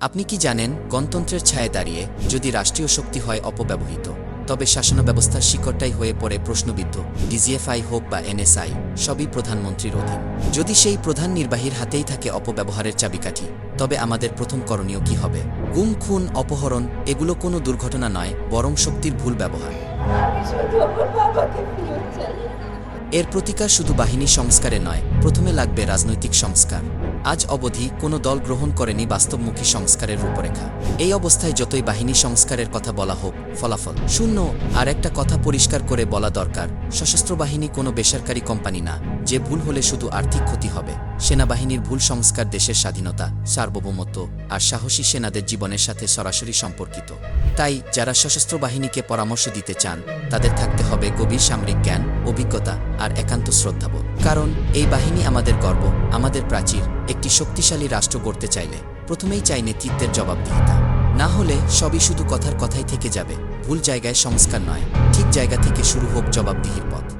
আপনি কি জানেন গণতন্ত্রের ছায়ে দাঁড়িয়ে যদি রাষ্ট্রীয় শক্তি হয় অপব্যবহৃত তবে শাসন ব্যবস্থার শিকড়টাই হয়ে পড়ে প্রশ্নবিদ্ধ ডিজিএফআই হোক বা এনএসআই সবই প্রধানমন্ত্রীর অধীন। যদি সেই প্রধান নির্বাহীর হাতেই থাকে অপব্যবহারের চাবিকাঠি তবে আমাদের প্রথম করণীয় কি হবে? গুম খুন অপহরণ এগুলো কোনো দুর্ঘটনা নয় বরং শক্তির ভুল ব্যবহার। এর প্রতিকার শুধু বাহিনী সংস্কারে নয় প্রথমে লাগবে রাজনৈতিক সংস্কার। আজ অবধি কোনো দল গ্রহণ করেনি বাস্তবমুখী সংস্কারের রূপরেখা। এই অবস্থায় যতই বাহিনী সংস্কারের কথা বলা হোক, ফলাফল। শূন্য, আর একটা কথা পরিষ্কার করে বলা দরকার, সশস্ত্র বাহিনী কোনো বেসরকারি কোম্পানি না, যে ভুল হলে শুধু আর্থিক ক্ষতি হবে। সেনাবাহিনীর ভুল সংস্কার দেশের স্বাধীনতা, সার্বভৌমত্ব, আর সাহসী সেনাদের জীবনের সাথে সরাসরি সম্পর্কিত। তাই যারা সশস্ত্র বাহিনীকে পরামর্শ দিতে চান, তাদের থাকতে হবে গভীর সামরিক জ্ঞান, অভিজ্ঞতা, আর একান্ত শ্রদ্ধাবোধ। কারণ, এই বাহিনী আমাদের গর্ব, আমাদের প্রাচীর, একটি শক্তিশালী রাষ্ট্র গড়তে চাইলে। প্রথমেই চাই নেতৃত্বের জবাবদিহিতা। না হলে সবই শুধু কথার কথাই থেকে যাবে, ভুল জায়গায় সংস্কার নয়, ঠিক জায়গা থেকে শুরু হোক জবাবদিহির পথ।